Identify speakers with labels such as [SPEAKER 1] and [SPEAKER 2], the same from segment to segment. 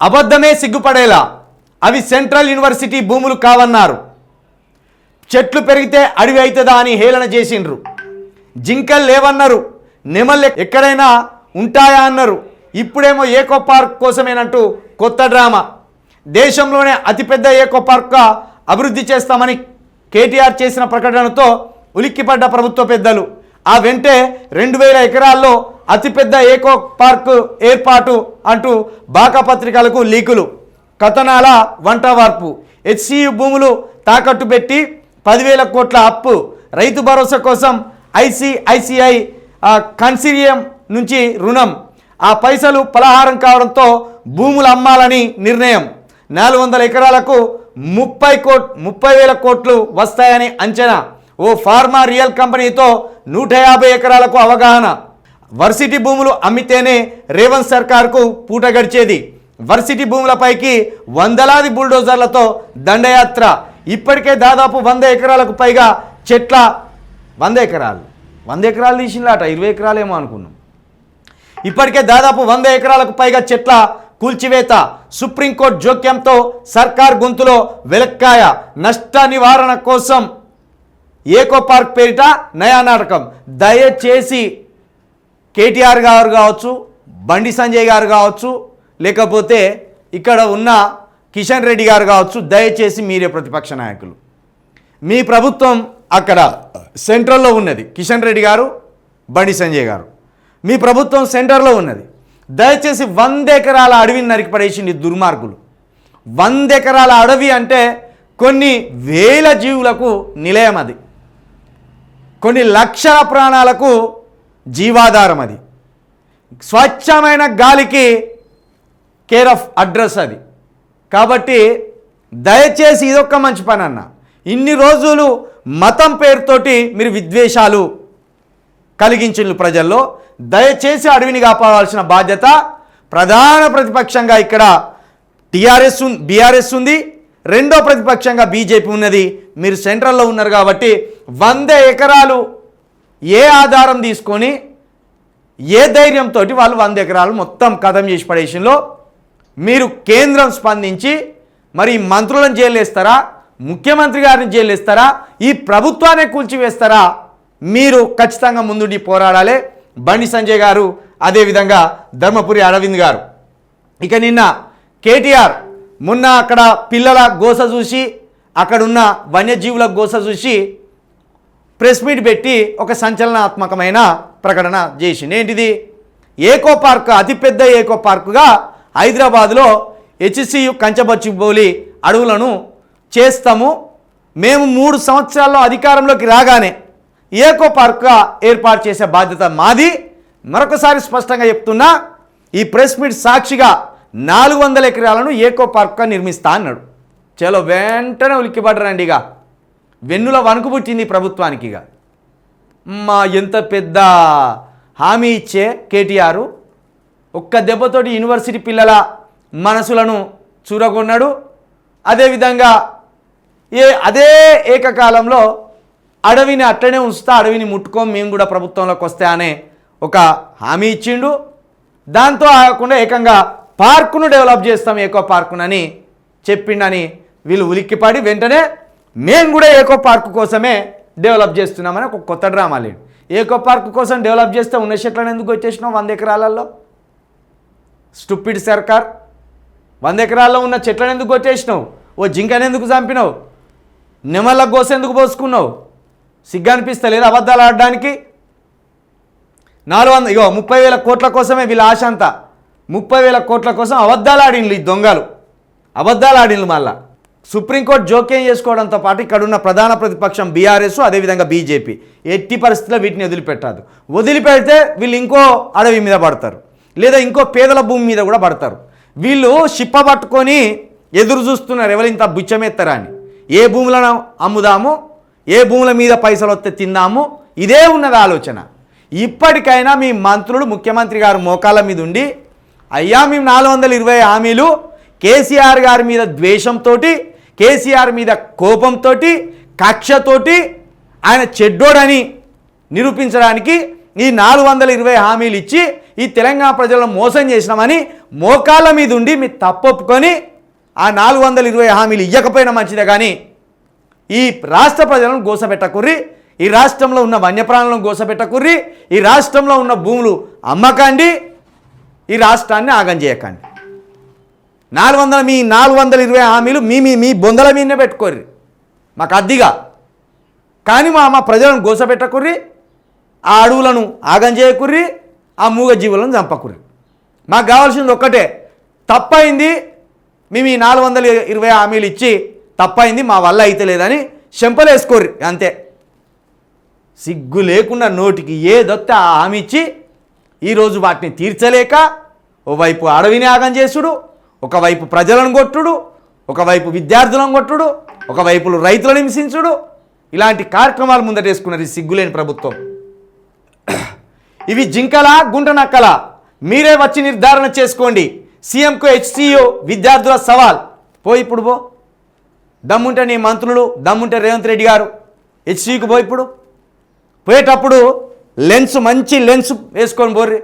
[SPEAKER 1] అబద్ధమే సిగ్గుపడేలా. అవి central university భూములు కావన్నారు. చెట్లు పెరిగితే అడవి అవుతుందా అని హేళన చేసిండ్రు. జింకలు లేవన్నారు. నెమళ్ళు ఎక్కడైనా ఉంటాయా అన్నారు. ఇప్పుడేమో ఏకో పార్క్ కోసమేనంటూ కొత్త డ్రామా. దేశంలోనే అతిపెద్ద ఏకో పార్క్గా అభివృద్ధి చేస్తామని కేటీఆర్ చేసిన ప్రకటనతో ఉలిక్కిపడ్డ ప్రభుత్వ పెద్దలు. ఆ వెంటే రెండు వేల ఎకరాల్లో అతిపెద్ద ఏకో పార్క్ ఏర్పాటు అంటూ బాకా పత్రికలకు లీకులు. కథనాల వంట వార్పు హెచ్సియు భూములు తాకట్టు పెట్టి పదివేల కోట్ల అప్పు. రైతు భరోసా కోసం ఐసిఐసిఐ కన్సిరియం నుంచి రుణం. ఆ పైసలు పలహారం కావడంతో భూములు అమ్మాలని నిర్ణయం. నాలుగు వందల ఎకరాలకు ముప్పై కోట్ ముప్పై వేల కోట్లు వస్తాయని అంచనా. ఓ ఫార్మా రియల్ కంపెనీతో నూట యాభై ఎకరాలకు అవగాహన. వర్సిటీ భూములు అమ్మితేనే రేవంత్ సర్కార్కు పూట గడిచేది. వర్సిటీ భూములపైకి వందలాది బుల్డోజర్లతో దండయాత్ర. ఇప్పటికే దాదాపు వంద ఎకరాలకు పైగా చెట్ల వంద ఎకరాలు. వంద ఎకరాలు తీసినలాట ఇరవై ఎకరాలేమో అనుకున్నాం. ఇప్పటికే దాదాపు వంద ఎకరాలకు పైగా చెట్ల కూల్చివేత. సుప్రీంకోర్టు జోక్యంతో సర్కార్ గొంతులో వెలక్కాయ. నష్ట నివారణ కోసం ఏకో పార్క్ పేరిట నయా నాటకం. దయచేసి కేటీఆర్ గారు కావచ్చు బండి సంజయ్ గారు కావచ్చు లేకపోతే ఇక్కడ ఉన్న కిషన్ రెడ్డి గారు కావచ్చు దయచేసి మీరే ప్రతిపక్ష నాయకులు. మీ ప్రభుత్వం అక్కడ సెంట్రల్లో ఉన్నది కిషన్ రెడ్డి గారు బండి సంజయ్ గారు. మీ ప్రభుత్వం సెంటర్లో ఉన్నది. దయచేసి వంద ఎకరాల అడవిని నరికిపడేసింది దుర్మార్గులు. వంద ఎకరాల అడవి అంటే కొన్ని వేల జీవులకు నిలయం అది. కొన్ని లక్షల ప్రాణాలకు జీవాధారం అది. స్వచ్ఛమైన గాలికి కేర్ ఆఫ్ అడ్రస్ అది. కాబట్టి దయచేసి ఇదొక్క మంచి పని అన్న. ఇన్ని రోజులు మతం పేరుతోటి మీరు విద్వేషాలు కలిగించిన ప్రజల్లో. దయచేసి అడవిని కాపాడాల్సిన బాధ్యత ప్రధాన ప్రతిపక్షంగా ఇక్కడ టీఆర్ఎస్ బీఆర్ఎస్ ఉంది. రెండో ప్రతిపక్షంగా బీజేపీ ఉన్నది. మీరు సెంట్రల్లో ఉన్నారు కాబట్టి వంద ఎకరాలు ఏ ఆధారం తీసుకొని ఏ ధైర్యంతో వాళ్ళు వంద ఎకరాలు మొత్తం కథం చేసి పడేసిలో మీరు కేంద్రం స్పందించి మరి మంత్రులను జైలేస్తారా ముఖ్యమంత్రి గారిని జైలేస్తారా ఈ ప్రభుత్వాన్ని కూల్చివేస్తారా మీరు ఖచ్చితంగా ముందుండి పోరాడాలి. బండి సంజయ్ గారు అదేవిధంగా ధర్మపురి అరవింద్ గారు. ఇక నిన్న కేటీఆర్ మొన్న అక్కడ పిల్లల గోస చూసి అక్కడున్న వన్యజీవుల గోస చూసి ప్రెస్ మీట్ పెట్టి ఒక సంచలనాత్మకమైన ప్రకటన చేసింది ఏంటిది? ఏకో పార్క్ అతిపెద్ద ఏకో పార్కుగా హైదరాబాద్లో హెచ్సియు కంచబచ్చిబోలి అడవులను చేస్తాము. మేము మూడు సంవత్సరాల్లో అధికారంలోకి రాగానే ఏకో పార్క్గా ఏర్పాటు చేసే బాధ్యత మాది. మరొకసారి స్పష్టంగా చెప్తున్నా ఈ ప్రెస్ మీట్ సాక్షిగా నాలుగు వందల ఎకరాలను ఏకో పార్క్గా నిర్మిస్తా అన్నాడు. చలో వెంటనే ఉలిక్కిపడ్డారండి ఇక. వెన్నుల వణుకు పుట్టింది ప్రభుత్వానికి ఇక. మా ఎంత పెద్ద హామీ ఇచ్చే కేటీఆర్. ఒక్క దెబ్బతోటి యూనివర్సిటీ పిల్లల మనసులను చూరగొన్నాడు. అదేవిధంగా ఏ అదే ఏకకాలంలో అడవిని అట్లనే ఉంచుతా అడవిని ముట్టుకోం మేము కూడా ప్రభుత్వంలోకి వస్తే అనే ఒక హామీ ఇచ్చిండు. దాంతో ఆగకుండా ఏకంగా పార్కును డెవలప్ చేస్తాం ఏకో పార్కునని చెప్పిండని వీళ్ళు ఉలిక్కిపడి వెంటనే మేము కూడా ఏకో పార్క్ కోసమే డెవలప్ చేస్తున్నామని ఒక కొత్త డ్రామా లేడు ఏకో పార్క్ కోసం డెవలప్ చేస్తే ఉన్న చెట్లను ఎందుకు వచ్చేసినాం వంద ఎకరాలలో? స్టూపిడ్ సర్కార్ వంద ఎకరాల్లో ఉన్న చెట్లను ఎందుకు కొట్టేసినావు? ఓ జింకను ఎందుకు చంపినావు? నిమ్మల గోస ఎందుకు పోసుకున్నావు? సిగ్గు అనిపిస్తలేదు అబద్ధాలు ఆడడానికి? నాలుగు వంద ఇగో ముప్పై వేల కోట్ల కోసమే వీళ్ళ ఆశ అంతా ముప్పై వేల కోట్ల కోసం అబద్ధాలు ఆడిండ్లు ఈ దొంగలు. అబద్ధాలు ఆడిండ్లు మళ్ళా. సుప్రీంకోర్టు జోక్యం చేసుకోవడంతో పాటు ఇక్కడ ఉన్న ప్రధాన ప్రతిపక్షం బీఆర్ఎస్ అదేవిధంగా బీజేపీ. ఎట్టి పరిస్థితుల్లో వీటిని వదిలిపెట్టదు వదిలిపెడితే వీళ్ళు ఇంకో అడవి మీద పడతారు. లేదా ఇంకో పేదల భూమి మీద కూడా పడతారు. వీళ్ళు షిప్ప పట్టుకొని ఎదురు చూస్తున్నారు ఎవరింత బుచ్చమెత్తరా అని ఏ భూములను అమ్ముదాము? ఏ భూముల మీద పైసలు వస్తే తిందాము? ఇదే ఉన్నది ఆలోచన. ఇప్పటికైనా మీ మంత్రులు ముఖ్యమంత్రి గారు మోకాల మీద ఉండి అయ్యా మేము నాలుగు వందల ఇరవై హామీలు కేసీఆర్ గారి మీద ద్వేషంతో కేసీఆర్ మీద కోపంతో కక్షతోటి ఆయన చెడ్డోడని నిరూపించడానికి ఈ నాలుగు వందల ఇరవై హామీలు ఇచ్చి ఈ తెలంగాణ ప్రజలను మోసం చేసినామని మోకాళ్ళ మీద ఉండి మీ తప్పొప్పుకొని ఆ నాలుగు వందల ఇరవై హామీలు ఇవ్వకపోయినా మంచిదే కానీ ఈ రాష్ట్ర ప్రజలను గోసపెట్టకుర్రి ఈ రాష్ట్రంలో ఉన్న వన్యప్రాణులను గోసపెట్టకుర్రి ఈ రాష్ట్రంలో ఉన్న భూములు అమ్మకండి ఈ రాష్ట్రాన్ని ఆగం చేయకండి. నాలుగు వందల మీ నాలుగు వందల ఇరవై హామీలు మీ మీ మీ బొందల మీదనే పెట్టుకోర్రి. మాకు అద్దిగా. కానీ మా మా ప్రజలను గోసపెట్టకుర్రి ఆ అడవులను ఆగం చేయకుర్రి ఆ మూగ జీవులను చంపకుర్రి. మాకు కావాల్సింది ఒక్కటే తప్పైంది మేము ఈ నాలుగు వందల ఇరవై హామీలు ఇచ్చి తప్పైంది మా వల్ల అయితే లేదని చెంపలేసుకోర్రి అంతే. సిగ్గు లేకుండా నోటికి ఏదొత్తే ఆ హామీ ఇచ్చి ఈరోజు వాటిని తీర్చలేక ఓవైపు అడవిని ఆగం చేసుడు ఒకవైపు ప్రజలను కొట్టుడు ఒకవైపు విద్యార్థులను కొట్టుడు ఒకవైపు రైతులను హింసించుడు. ఇలాంటి కార్యక్రమాలు ముందటేసుకున్నది సిగ్గులేని ప్రభుత్వం. ఇవి జింకలా గుంటనక్కలా? మీరే వచ్చి నిర్ధారణ చేసుకోండి. సీఎంకు హెచ్సియు విద్యార్థుల సవాల్. పోయి ఇప్పుడు పో. దమ్ముంటే నీ మంత్రులు దమ్ముంటే రేవంత్ రెడ్డి గారు. హెచ్సికి పో ఇప్పుడు. పోయేటప్పుడు లెన్స్ మంచి లెన్స్ వేసుకొని పోర్రి.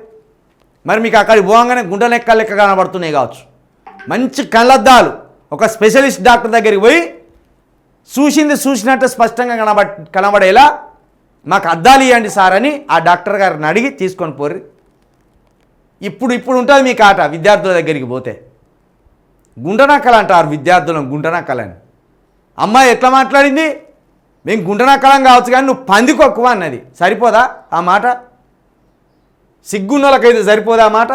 [SPEAKER 1] మరి మీకు అక్కడికి పోగానే గుండె లెక్క లెక్క కనబడుతున్నాయి కావచ్చు. మంచి కళ్ళద్దాలు. ఒక స్పెషలిస్ట్ డాక్టర్ దగ్గరికి పోయి చూసింది చూసినట్టు స్పష్టంగా కనబ కనబడేలా మాకు అద్దాలు ఇవ్వండి సార్ అని ఆ డాక్టర్ గారిని అడిగి తీసుకొని పోర్రి. ఇప్పుడు ఇప్పుడు ఉంటుంది మీకు ఆట విద్యార్థుల దగ్గరికి పోతే. గుంటనక్కలు అంటారు విద్యార్థులను గుంటనక్కలని. అమ్మాయి ఎట్లా మాట్లాడింది? మేము గుంటనక్కలం కావచ్చు కానీ నువ్వు పందికొక్కువ అన్నది. సరిపోదా ఆ మాట? సిగ్గున్నోళ్ళకైతే సరిపోదా ఆ మాట?